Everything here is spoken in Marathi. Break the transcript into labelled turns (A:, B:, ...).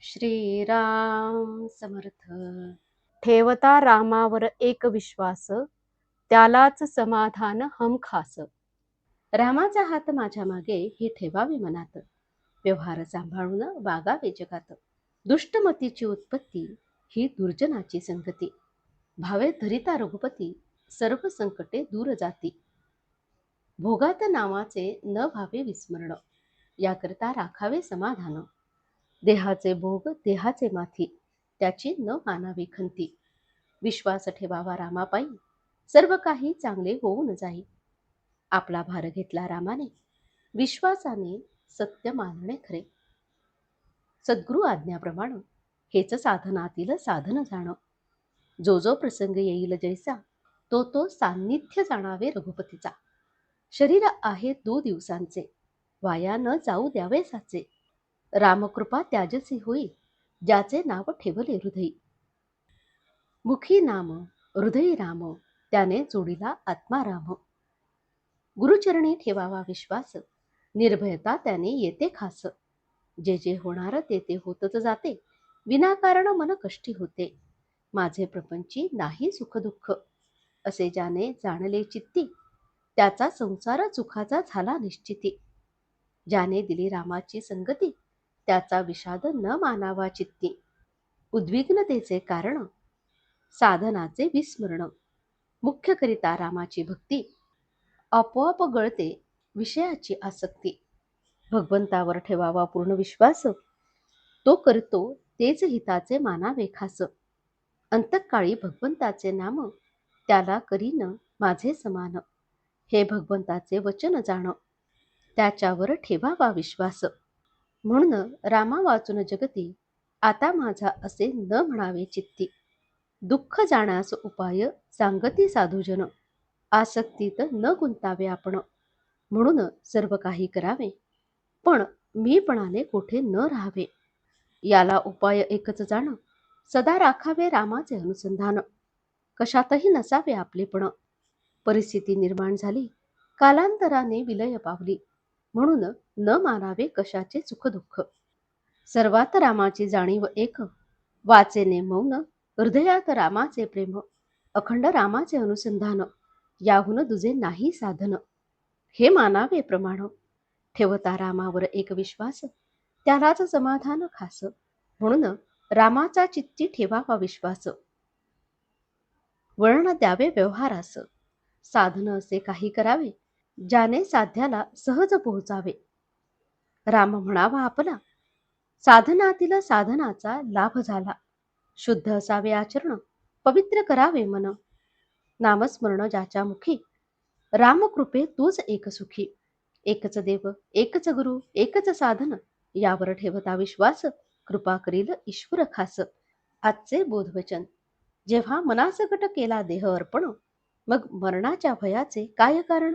A: श्रीराम समर्थ. ठेवता रामावर एक विश्वास त्यालाच समाधान हम खास. रामाचा हात माझ्या मागे ही ठेवावी मनात. व्यवहार सांभाळून वागावे जगात. दुष्टमतीची उत्पत्ती ही दुर्जनाची संगती. भावे धरिता रघुपती सर्व संकटे दूर जाती. भोगात नावाचे न भावे विस्मरण. याकरता राखावे समाधान. देहाचे भोग देहाचे माथी त्याची न मानावी खंती. विश्वास ठेवावा रामापायी सर्व काही चांगले होऊन जाई. आपला भार घेतला रामाने विश्वासाने सत्य मानणे खरे. सद्गुरु आज्ञाप्रमाणे हेच साधनातील साधन जाणं. जो जो प्रसंग येईल जैसा तो तो सान्निध्य जाणावे रघुपतीचा. शरीर आहे दो दिवसांचे वाया न जाऊ द्यावे साचे. रामकृपा त्याजसी होई ज्याचे नाव ठेवले हृदयी. मुखी नाम हृदयी राम त्याने जोडीला आत्मा राम गुरुचरणी ठेवावा विश्वास निर्भयता त्याने येते खास. जे जे होणार ते ते होतच जाते विनाकारण मन कष्टी होते. माझे प्रपंची नाही सुखदुःख असे ज्याने जाणले चित्ती त्याचा संसार सुखाचा झाला निश्चिती. ज्याने दिली रामाची संगती त्याचा विषाद न मानावा चित्ती. उद्विग्नतेचे कारण? साधनाचे विस्मरण. मुख्य करिता रामाची भक्ती. आपोआप गळते विषयाची आसक्ती. भगवंतावर ठेवावा पूर्ण विश्वास. तो करतो तेच हिताचे मानावे खास. अंतकाळी भगवंताचे नाम त्याला करीन माझे समान. हे भगवंताचे वचन जाण. त्याच्यावर ठेवावा विश्वास. म्हणून रामा वाचून जगती आता माझा असे न म्हणावे चित्ती. दुःख जाण्यास उपाय सांगती साधूजन आसक्तीत न गुंतावे आपण. म्हणून सर्व काही करावे पण मीपणाने कोठे न राहावे? याला उपाय एकच जाण सदा राखावे रामाचे अनुसंधान. कशातही नसावे आपलेपण परिस्थिती निर्माण झाली कालांतराने विलय पावली. म्हणून न मानावे कशाचे सुखदुःख. सर्वात रामाची जाणीव एक वाचेने मौन हृदयात रामाचे प्रेम अखंड रामाचे अनुसंधान याहून दुजे नाही साधन. हे मानावे प्रमाण. ठेवता रामावर एक विश्वास त्यालाच समाधान खास. म्हणून रामाचा चित्ती ठेवावा विश्वास. वळण द्यावे व्यवहारास. साधन असे काही करावे ज्याने साध्याला सहज पोहोचावे. राम म्हणावा आपला साधनातील साधनाचा लाभ झाला. शुद्ध असावे आचरण पवित्र करावे मन. नामस्मरण ज्याच्या मुखी रामकृपे तूच एक सुखी. एकच देव एकच गुरु एकच साधन यावर ठेवता विश्वास कृपा करील ईश्वर खास. आजचे बोधवचन जेव्हा मनासकट केला देह अर्पण मग मरणाच्या भयाचे काय कारण?